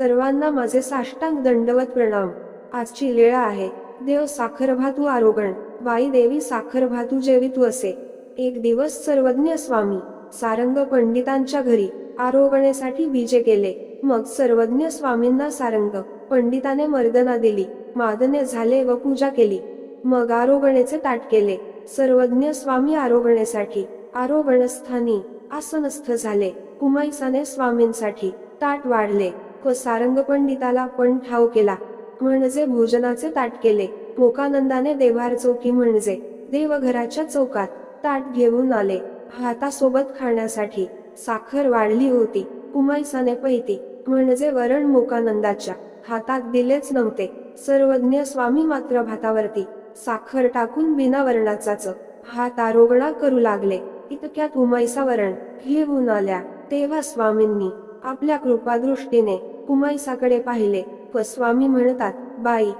सर्वांना माझे साष्टांग दंडवत प्रणाम. आजची लीळा आहे देव साखरभातू आरोगण बाई देवी साखरभातू जेवितू असे. एक दिवस सर्वज्ञ स्वामी सारंग पंडितांच्या घरी आरोगणेसाठी बीजे केले. मग सर्वज्ञ स्वामींना सारंग पंडिताने मर्दना दिली मादने झाले व पूजा केली. मग आरोगणेचे ताट केले. सर्वज्ञ स्वामी आरोगणेसाठी आरोगणस्थानी आसनस्थ झाले. कुमाईसाने स्वामींसाठी ताट वाढले. व सारंग पंडिताला पण ठाव केला. म्हणजे भोजनाचे ताट केले. मोकानंदाने देवार चौकी म्हणजे देवघराच्या चौकात ताट घेऊन आले. हातासोबत खाण्यासाठी साखर वाढली होती. कुमायसाने पैती म्हणजे वरण मोकानंदाच्या हातात दिलेच नव्हते. सर्वज्ञ स्वामी मात्र भातावरती साखर टाकून बिना वर्णाचाच हात आरोगणा करू लागले. इतक्यात उमाईसा वरण घेऊन आल्या. तेव्हा स्वामींनी आपल्या कृपादृष्टीने कुमाईसाकडे पाहिले. व स्वामी म्हणतात बाई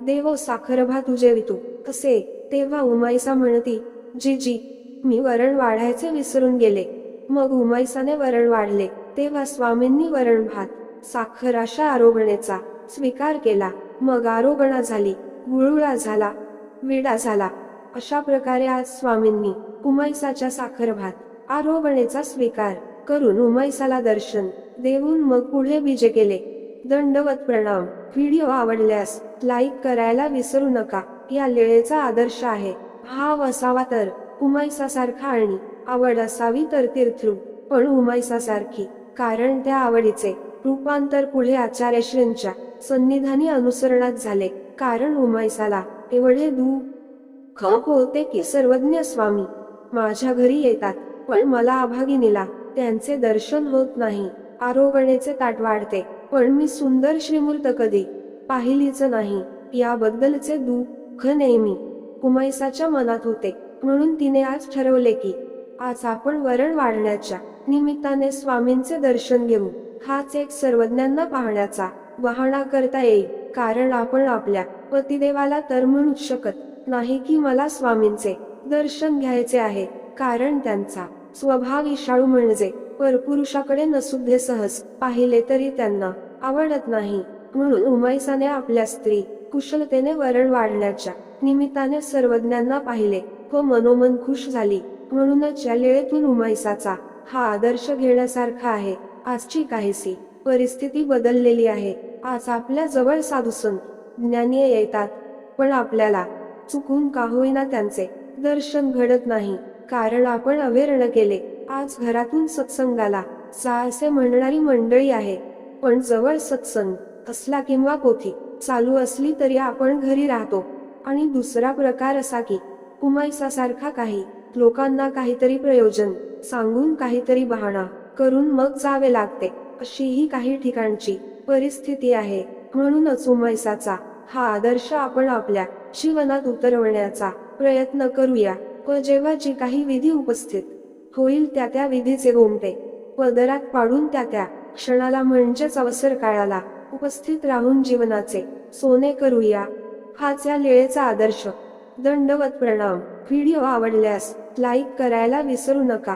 देव साखरभा तुझे वितू असे तेव्हा उमाईसा म्हणती जी जी मी वरण वाढायचे विसरून गेले. मग उमाईसाने वरण वाढले. तेव्हा स्वामींनी वरण भात साखर अशा आरोगणेचा स्वीकार केला. मग आरोगणा झाली गुळुळा झाला विडा झाला. अशा प्रकारे आज स्वामींनी कुमाईसाच्या साखर भात आरोगणेचा स्वीकार करून उमैसाला दर्शन देऊन मग पुढे बीजे केले. दंडवत प्रणाम. व्हिडिओ आवडल्यास लाईक करायला विसरू नका. या लेळेचा आदर्श आहे. भाव असावा तर उमाईसासारखा आणि आवड असावी तर तीर्थरूप पण उमाईसासारखी कारण त्या आवडीचे रूपांतर पुढे आचार्यश्रींच्या सन्निधानी अनुसरणात झाले. कारण उमैसाला एवढे दुःख होते की सर्वज्ञ स्वामी माझ्या घरी येतात पण मला अभागिनीला त्यांचे दर्शन होत नाही. आरोगणेचे ताट वाढते. पण मी सुंदर श्रीमूर्त कधी पाहिलीच नाही. याबद्दलचे दुःख नेहमी उमाईसाच्या मनात होते. म्हणून तिने आज ठरवले की आज आपण वरण वाढण्याच्या निमित्ताने स्वामींचे दर्शन घेऊ. हाच एक सर्वज्ञांना पाहण्याचा वाहणा करता येईल. कारण आपण आपल्या पतिदेवाला तर म्हणू शकत नाही की मला स्वामींचे दर्शन घ्यायचे आहे. कारण त्यांचा स्वभाव ईशाळू म्हणजे परपुरुषाकडे नसुद्धे सहज पाहिले तरी त्यांना आवडत नाही. म्हणून उमैसाने आपल्या स्त्री कुशलतेने वरण वाढण्याच्या निमित्ताने सर्वज्ञांना पाहिले. व मनोमन खुश झाली. म्हणूनच या लेळेतून उमैसाचा हा आदर्श घेण्यासारखा आहे. आजची काहीशी परिस्थिती बदललेली आहे. आज आपल्या जवळ साधूसन ज्ञानी येतात. पण आपल्याला चुकून का होईना त्यांचे दर्शन घडत नाही. कारण आपण अवेरण केले. आज घरातून सत्संगाला जा असे म्हणणारी मंडळी आहे. पण जवळ सत्संग असला किंवा पोथी चालू असली तरी आपण घरी राहतो. आणि दुसरा प्रकार असा की सारखा काही लोकांना काहीतरी प्रयोजन सांगून काहीतरी बहाणा करून मग जावे लागते. अशीही काही ठिकाणची परिस्थिती आहे. म्हणूनच उमैसाचा हा आदर्श आपण आपल्या जीवनात उतरवण्याचा प्रयत्न करूया. व जेव्हा जी काही विधी उपस्थित होईल त्या त्या विधीचे गोमटे पदरात पाडून त्या त्या क्षणाला म्हणजेच अवसर काळाला उपस्थित राहून जीवनाचे सोने करूया. हाच या लेळेचा आदर्श. दंडवत प्रणाम. व्हिडिओ आवडल्यास लाईक करायला विसरू नका.